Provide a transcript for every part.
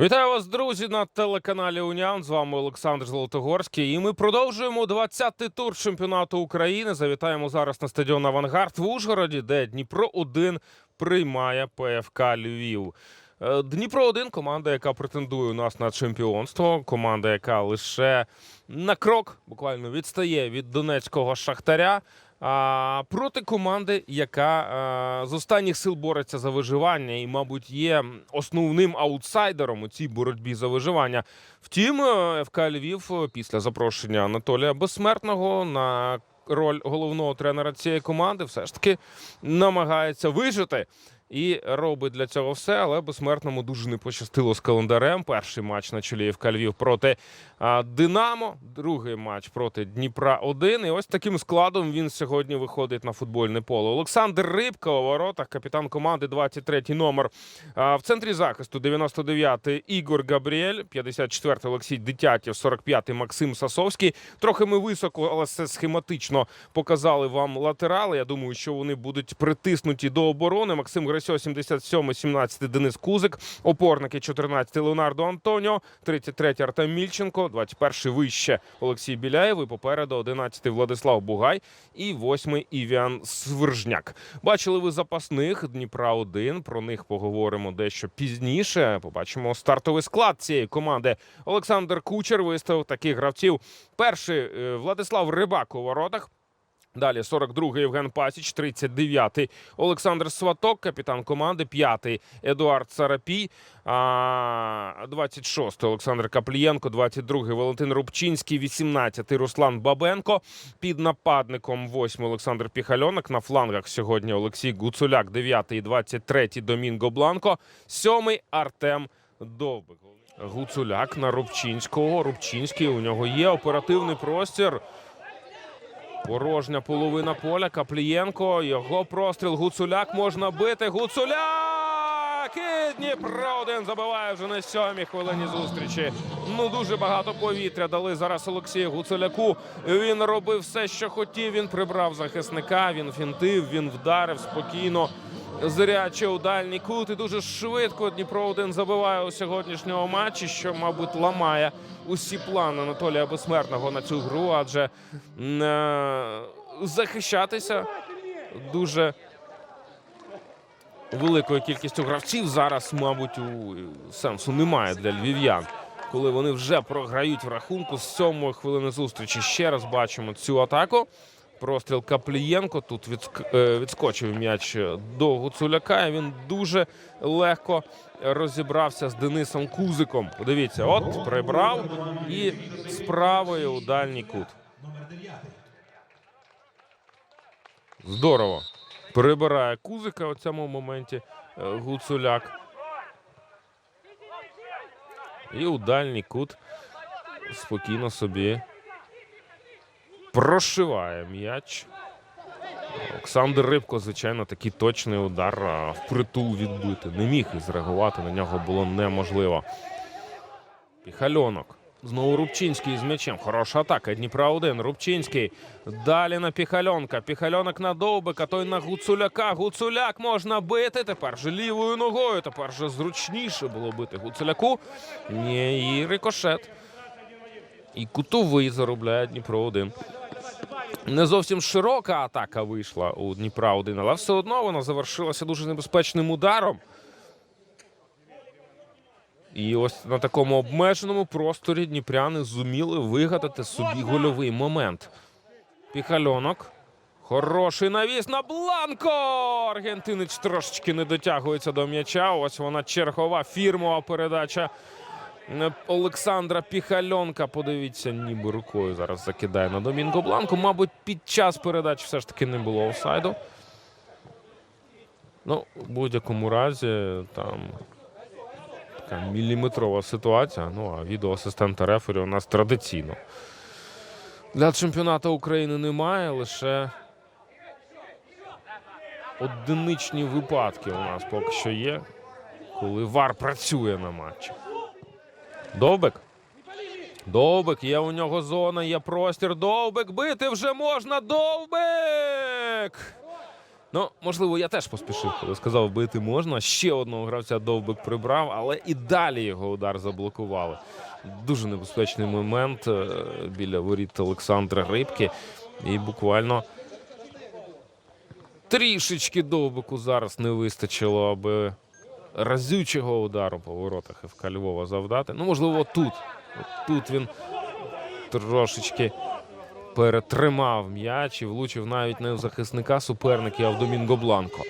Вітаю вас, друзі, на телеканалі Уніан. З вами Олександр Золотогорський. І ми продовжуємо 20-й тур чемпіонату України. Завітаємо зараз на стадіон Авангард в Ужгороді, де Дніпро 1 приймає ПФК Львів. Е, Дніпро 1 команда, яка претендує у нас на чемпіонство. Команда, яка лише на крок буквально відстає від донецького шахтаря. А, проти команди, яка а, з останніх сил бореться за виживання і, мабуть, є основним аутсайдером у цій боротьбі за виживання. Втім, е, ФК Львів е, після запрошення Анатолія Безсмертного на роль головного тренера цієї команди все ж таки намагається вижити. І робить для цього все, але безсмертному дуже не пощастило з календарем. Перший матч на чолі ФК Львів проти Динамо, другий матч проти Дніпра 1 І ось таким складом він сьогодні виходить на футбольне поле. Олександр Рибка у воротах, капітан команди, 23-й номер. В центрі захисту 99-й Ігор Габріель, 54-й Олексій Дитятєв, 45-й Максим Сасовський. Трохи ми високо, але все схематично показали вам латерали. Я думаю, що вони будуть притиснуті до оборони. Максим Грисьо, 77-й, 17-й Денис Кузик, опорники 14-й Леонардо Антоніо, 33-й Артем Мільченко, 21-й вище Олексій Біляєв і попереду 11-й Владислав Бугай і 8-й Івіан Свиржняк. Бачили ви запасних Дніпра 1 Про них поговоримо дещо пізніше. Побачимо стартовий склад цієї команди. Олександр Кучер виставив таких гравців. Перший е, Владислав Рибак у воротах. Далі 42-й Євген Пасіч, 39-й Олександр Сваток, капітан команди, 5-й Едуард Сарапій, а, 26-й Олександр Каплієнко, 22-й Валентин Рубчинський, 18-й Руслан Бабенко. Під нападником 8-й Олександр Піхальонок. На флангах сьогодні Олексій Гуцуляк, 9-й і 23-й Домінго Бланко, 7-й Артем Довбик. Гуцуляк на Рубчинського. Рубчинський у нього є оперативний простір. Порожня половина поля. Каплієнко. Його простріл. Гуцуляк можна бити. Гуцуляк! І Дніпро один забиває вже на сьомій хвилині зустрічі. Ну дуже багато повітря дали зараз Олексію Гуцуляку. Він робив все, що хотів. Він прибрав захисника. Він фінтив, він вдарив спокійно. Зряче у дальній кут і дуже швидко Дніпро один забиває у сьогоднішньому матчі, що, мабуть, ламає усі плани Анатолія Безсмертного на цю гру, адже е, захищатися дуже великою кількістю гравців зараз, мабуть, у сенсу немає для львів'ян. Коли вони вже програють в рахунку з сьомої хвилини зустрічі. Ще раз бачимо цю атаку. Простріл Каплієнко. Тут е, відскочив м'яч до Гуцуляка. І він дуже легко розібрався з Денисом Кузиком. Подивіться, от прибрав і з правої у дальній кут. Здорово. Прибирає Кузика у цьому моменті е, Гуцуляк. І у дальній кут спокійно собі прошиває м'яч. Олександр Рибко, звичайно, такий точний удар впритул відбити. Не міг і зреагувати на нього було неможливо. Піхальонок. Знову Рубчинський з м'ячем. Хороша атака. Дніпра 1. Рубчинський. Далі на Піхальонка. Піхальонок на Довбика. Той на Гуцуляка. Гуцуляк можна бити. Тепер же лівою ногою. Тепер же зручніше було бити Гуцуляку. Ні, і рикошет. І кутовий заробляє Дніпро 1. Не зовсім широка атака вийшла у Дніпра 1, але все одно вона завершилася дуже небезпечним ударом. І ось на такому обмеженому просторі дніпряни зуміли вигадати собі гольовий момент. Піхальонок. Хороший навіс на Бланко! Аргентинець трошечки не дотягується до м'яча. Ось вона чергова фірмова передача Олександра Піхальонка. Подивіться, ніби рукою зараз закидає на Домінго Бланко. Мабуть, під час передач все ж таки не було офсайду. Ну, в будь-якому разі, там така міліметрова ситуація. Ну, а відеоасистента рефері у нас традиційно. Для чемпіонату України немає, лише одиничні випадки у нас поки що є, коли ВАР працює на матчі. Довбик. Довбик, є у нього зона, є простір. Довбик бити вже можна. Довбик! Ну, можливо, я теж поспішив, коли сказав, бити можна. Ще одного гравця довбик прибрав, але і далі його удар заблокували. Дуже небезпечний момент е, біля воріт Олександра Рибки. І буквально трішечки довбику зараз не вистачило, аби разючого удару по воротах ФК Львова завдати. Ну, можливо, тут. Тут він трошечки перетримав м'яч і влучив навіть не в захисника суперників, а в Домінго Бланко.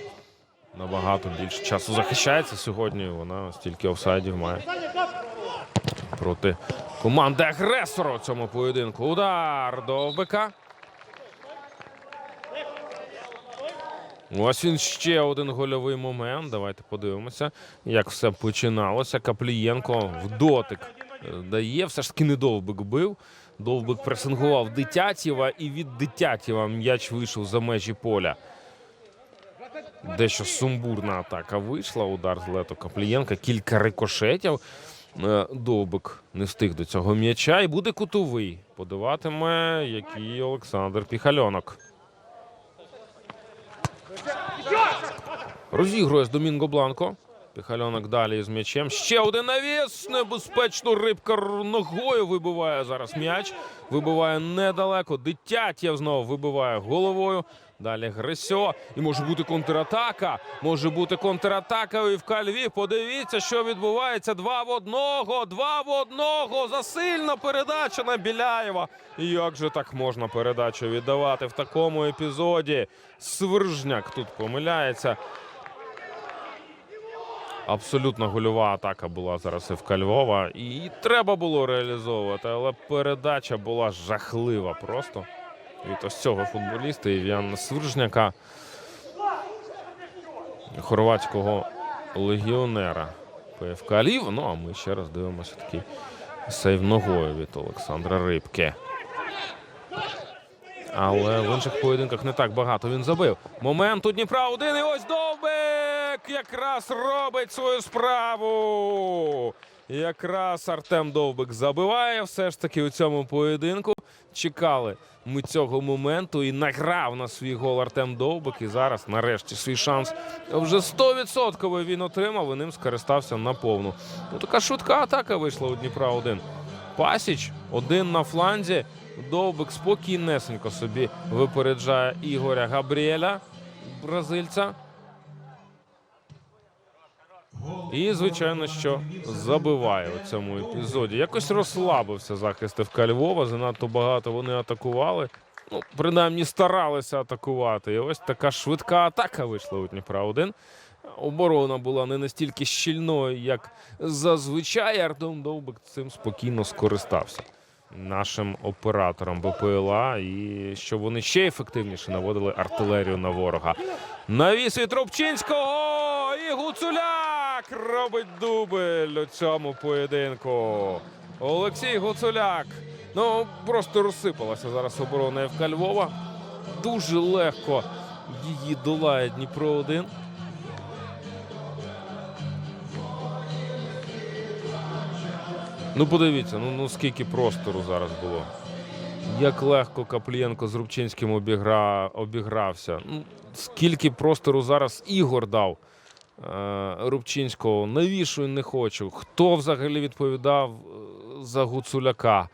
Набагато більше часу захищається сьогодні. Вона стільки офсайдів має проти команди агресора у цьому поєдинку. Удар довбика. Ось він ще один гольовий момент. Давайте подивимося, як все починалося. Каплієнко в дотик е, дає. Все ж таки не довбик бив. Довбик пресингував Дитятєва, і від Дитятєва м'яч вийшов за межі поля. Дещо сумбурна атака вийшла. Удар з лету Каплієнка. Кілька рикошетів. Е, Довбик не встиг до цього м'яча. І буде кутовий. Подаватиме який Олександр Піхальонок. Розігрує з Домінго Бланко. Піхальонок далі з м'ячем. Ще один навіс. Небезпечно рибка ногою вибиває зараз м'яч. Вибиває недалеко. Дитятєв знову вибиває головою. Далі Грисьо. І може бути контратака. Може бути контратака і в Кальві. Подивіться, що відбувається. Два в одного. Два в одного. Засильна передача на Біляєва. І Як же так можна передачу віддавати в такому епізоді? Свержняк тут помиляється. Абсолютно гольова атака була зараз ФК Львова. І її треба було реалізовувати, але передача була жахлива просто від ось цього футболіста Ів'яна Свиржняка, хорватського легіонера ПФК Львів. Ну а ми ще раз дивимося такий сейв ногою від Олександра Рибки. Але в інших поєдинках не так багато він забив. Момент у Дніпра один і ось Довбик якраз робить свою справу. Якраз Артем Довбик забиває все ж таки у цьому поєдинку. Чекали ми цього моменту і награв на свій гол Артем Довбик. І зараз, нарешті, свій шанс вже 100% він отримав і ним скористався наповну. Ну, така швидка атака вийшла у Дніпра один. Пасіч один на фланзі. Довбик спокійнесенько собі випереджає Ігоря Габріеля, бразильця. І, звичайно, що забиває у цьому епізоді. Якось розслабився захист ФК Львова. Занадто багато вони атакували. Ну, принаймні старалися атакувати. І ось така швидка атака вийшла у Дніпра 1 Оборона була не настільки щільною, як зазвичай. Артем Довбик цим спокійно скористався нашим операторам БПЛА, і щоб вони ще ефективніше наводили артилерію на ворога. Навіс від Рубчинського і Гуцуляк робить дубль у цьому поєдинку. Олексій Гуцуляк. Ну просто розсипалася зараз оборона ФК Львова. Дуже легко її долає Дніпро 1 Ну, подивіться, ну, ну скільки простору зараз було. Як легко Каплієнко з Рубчинським обігра... обігрався. Ну, скільки простору зараз Ігор дав. Рубчинського. Навіщо не хочу? Хто взагалі відповідав е, за Гуцуляка?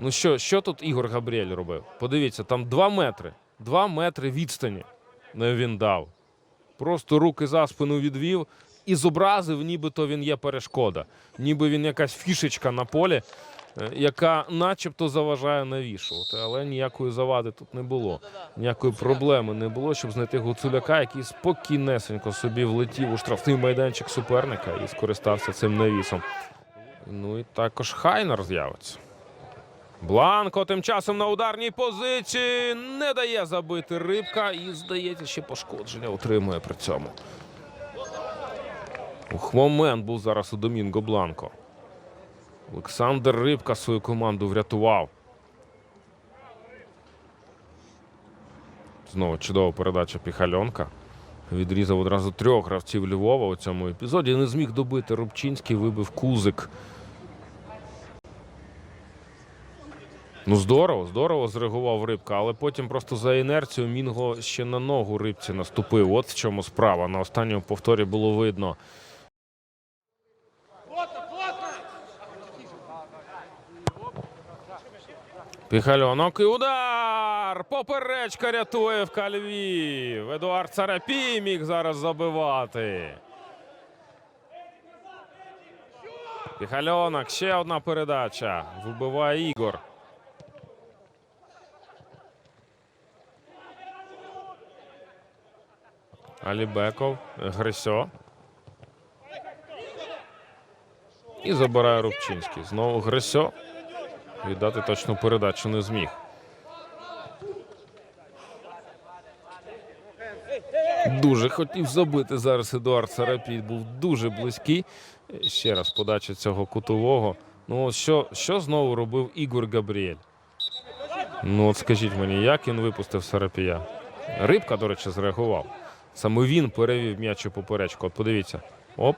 Ну що, що тут Ігор Габріель робив? Подивіться, там два метри. Два метри відстані він дав. Просто руки за спину відвів і зобразив, нібито він є перешкода, ніби він якась фішечка на полі, е, яка начебто заважає навішувати. Але ніякої завади тут не було. Ніякої проблеми не було, щоб знайти Гуцуляка, який спокійнесенько собі влетів у штрафний майданчик суперника і скористався цим навісом. Ну і також Хайнер з'явиться. Бланко тим часом на ударній позиції не дає забити рибка і, здається, ще пошкодження отримує при цьому. Ух, момент був зараз у Домінго Бланко. Олександр Рибка свою команду врятував. Знову чудова передача Піхальонка. Відрізав одразу трьох гравців Львова у цьому епізоді. Не зміг добити Рубчинський, вибив Кузик. Ну, здорово, здорово зреагував рибка, але потім просто за інерцію Мінго ще на ногу рибці наступив. От в чому справа. На останньому повторі було видно. Піхальонок і удар! Поперечка рятує в Кальвів. Едуард Царапій міг зараз забивати. Піхальонок, ще одна передача. Вибиває Ігор. Алібеков, Грисьо. І забирає Рубчинський. Знову Грисьо. Віддати точну передачу не зміг. Дуже хотів забити зараз Едуард Сарапій. Був дуже близький. Ще раз подача цього кутового. Ну, що, що знову робив Ігор Габріель? Ну, от скажіть мені, як він випустив Сарапія? Рибка, до речі, зреагував. Саме він перевів м'яч у поперечку. От подивіться. Оп.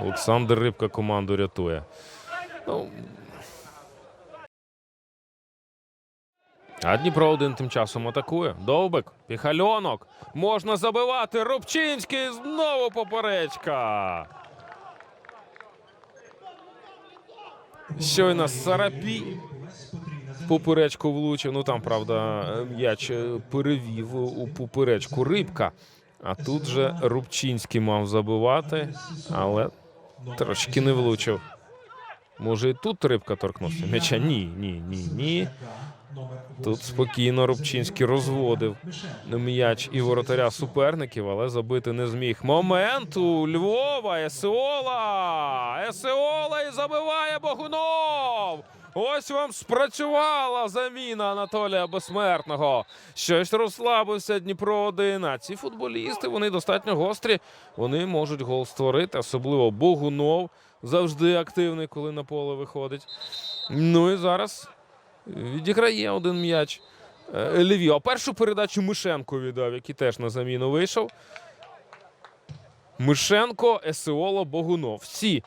Олександр Рибка команду рятує. Ну, а Дніпро один тим часом атакує. Довбик, Піхальонок. Можна забивати. Рубчинський знову поперечка. Щойно Сарапій поперечку влучив. Ну там, правда, м'яч е, перевів у поперечку рибка. А тут же Рубчинський мав забивати, але трошки не влучив. Може, і тут рибка торкнувся? М'яча ні, ні, ні, ні. Тут спокійно Рубчинський розводив м'яч і воротаря суперників, але забити не зміг. Момент у Львова. Есеола! Есеола і забиває Богунов! Ось вам спрацювала заміна Анатолія Безсмертного. Щось розслабився Дніпро 1. А ці футболісти вони достатньо гострі. Вони можуть гол створити, особливо Богунов завжди активний, коли на поле виходить. Ну і зараз відіграє один м'яч. е, Левіо. Першу передачу Мишенко віддав, який теж на заміну вийшов. Мишенко, Есеоло, Богунов. Всі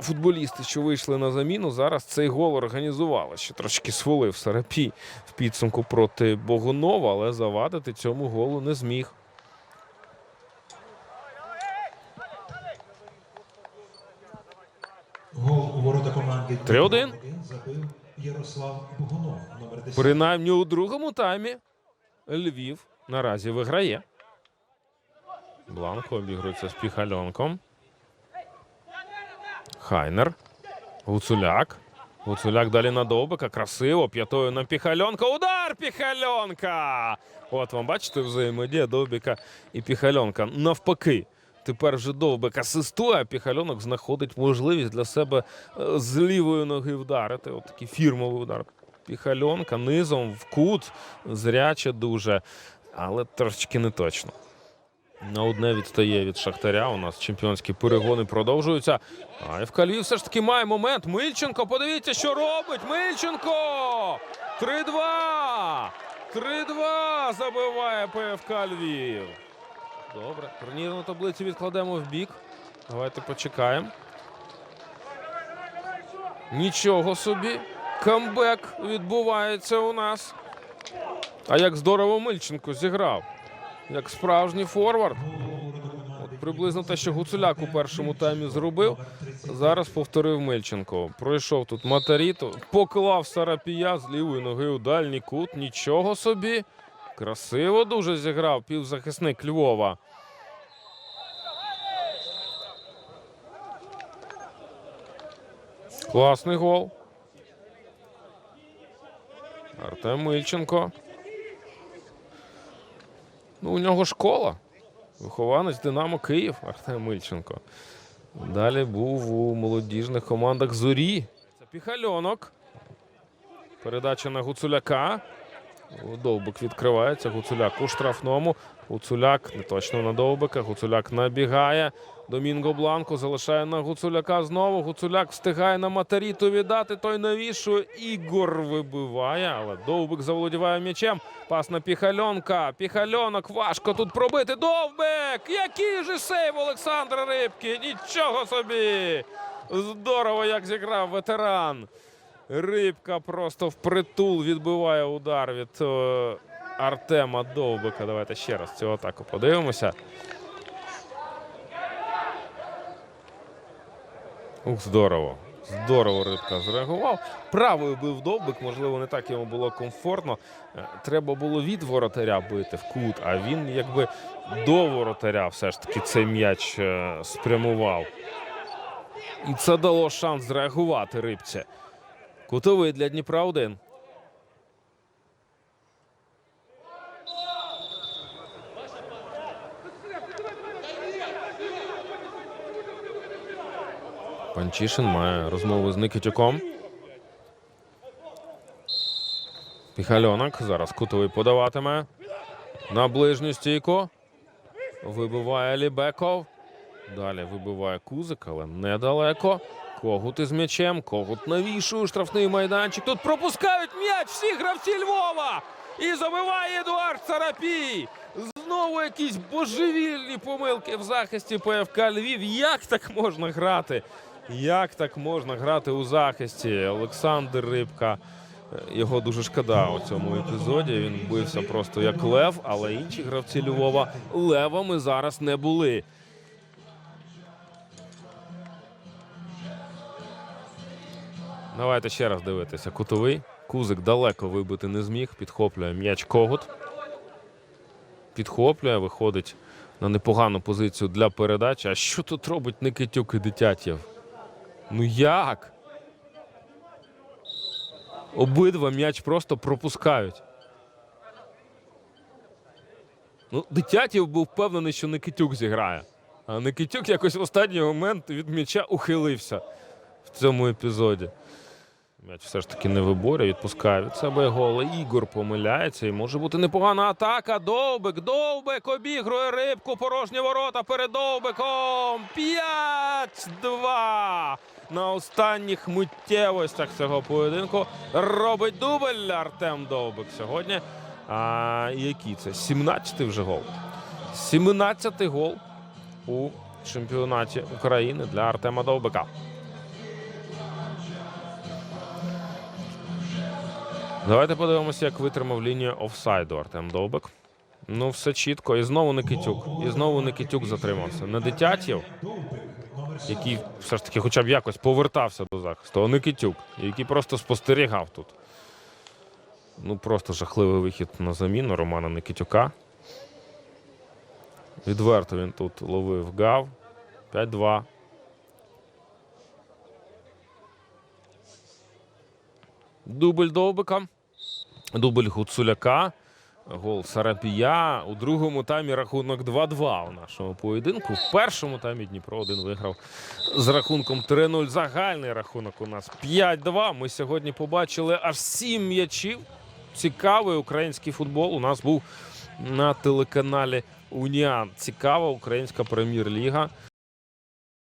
футболісти, що вийшли на заміну, зараз цей гол організували. Ще трошки свалив Сарапій в підсумку проти Богунова, але завадити цьому голу не зміг. Гол у ворота команди 3-1. забив Ярослав Богунов, номер 10. Принаймні у другому таймі Львів наразі виграє. Бланко обігрується з Піхальонком. Хайнер. Гуцуляк. Гуцуляк далі на Довбика. Красиво. П'ятою на Піхальонка. Удар Піхальонка! От вам бачите взаємодія Довбика і Піхальонка. Навпаки. Тепер вже Довбик асистує, а Піхальонок знаходить можливість для себе е, з лівої ноги вдарити. От такий фірмовий удар. Піхальонка низом в кут. Зряче дуже, але трошечки не точно. На одне відстає від Шахтаря. У нас чемпіонські перегони продовжуються. А ФК все ж таки має момент. Мильченко, подивіться, що робить. Мильченко! 3-2! 3-2 забиває ПФК Львів. Добре, турнірну таблицю відкладемо в бік. Давайте почекаємо. Нічого собі. Камбек відбувається у нас. А як здорово Мильченко зіграв. Як справжній форвард. От приблизно те, що Гуцуляк у першому таймі зробив. Зараз повторив Мильченко. Пройшов тут Матаріто, поклав Сарапія з лівої ноги у дальній кут. Нічого собі. Красиво дуже зіграв півзахисник Львова. Класний гол. Артем Мильченко. Ну, у нього школа. Вихованець Динамо Київ Артем Мильченко. Далі був у молодіжних командах Зорі. Це Піхальонок. Передача на Гуцуляка. Довбик відкривається. Гуцуляк у штрафному. Гуцуляк не точно на Довбика. Гуцуляк набігає. Домінго Бланко залишає на Гуцуляка знову. Гуцуляк встигає на Матаріту віддати. Той навішує. Ігор вибиває, але Довбик заволодіває м'ячем. Пас на Піхальонка. Піхальонок важко тут пробити. Довбик! Який же сейв Олександра Рибки! Нічого собі! Здорово, як зіграв ветеран. Рибка просто впритул відбиває удар від е, Артема Довбика. Давайте ще раз цю атаку подивимося. Ух, здорово. Здорово рибка зреагував. Правою бив довбик, можливо, не так йому було комфортно. Е, Треба було від воротаря бити в кут, а він якби до воротаря все ж таки цей м'яч е, спрямував. І це дало шанс зреагувати рибці. Кутовий для Дніпра 1. Панчишин має розмову з Никитюком. Піхальонок зараз кутовий подаватиме. На ближню стійку. Вибиває Лібеков. Далі вибиває Кузик, але недалеко. Когут із м'ячем. Когут навішує штрафний майданчик. Тут пропускають м'яч всі гравці Львова. І забиває Едуард Царапій. Знову якісь божевільні помилки в захисті ПФК Львів. Як так можна грати? Як так можна грати у захисті? Олександр Рибка. Його дуже шкода у цьому епізоді. Він бився просто як лев, але інші гравці Львова левами зараз не були. Давайте ще раз дивитися. Кутовий. Кузик далеко вибити не зміг. Підхоплює м'яч когут. Підхоплює, виходить на непогану позицію для передачі. А що тут робить Никитюк і Дитятєв? Ну як? Обидва м'яч просто пропускають. Ну, Дитятєв був впевнений, що Никитюк зіграє. А Никитюк якось в останній момент від м'яча ухилився в цьому епізоді. М'яч все ж таки не виборює, відпускає від себе. Але Ігор помиляється і може бути непогана атака. Довбик, Довбик обігрує рибку, порожні ворота перед Довбиком. 5-2 на останніх миттєвостях цього поєдинку. Робить дубль Артем Довбик сьогодні. А який це? 17-й вже гол. 17-й гол у чемпіонаті України для Артема Довбика. Давайте подивимося, як витримав лінію офсайду Артем Довбик. Ну, все чітко. І знову Никитюк. І знову Никитюк затримався. Не 7. який все ж таки хоча б якось повертався до захисту, а Никитюк, який просто спостерігав тут. Ну, просто жахливий вихід на заміну Романа Никитюка. Відверто він тут ловив гав. 5-2. Дубль Довбика. Дубль Гуцуляка. Гол Сарапія. У другому таймі рахунок 2-2 у нашому поєдинку. В першому таймі Дніпро 1 виграв з рахунком 3-0. Загальний рахунок у нас 5-2. Ми сьогодні побачили аж 7 м'ячів. Цікавий український футбол. У нас був на телеканалі Уніан. Цікава українська прем'єр-ліга.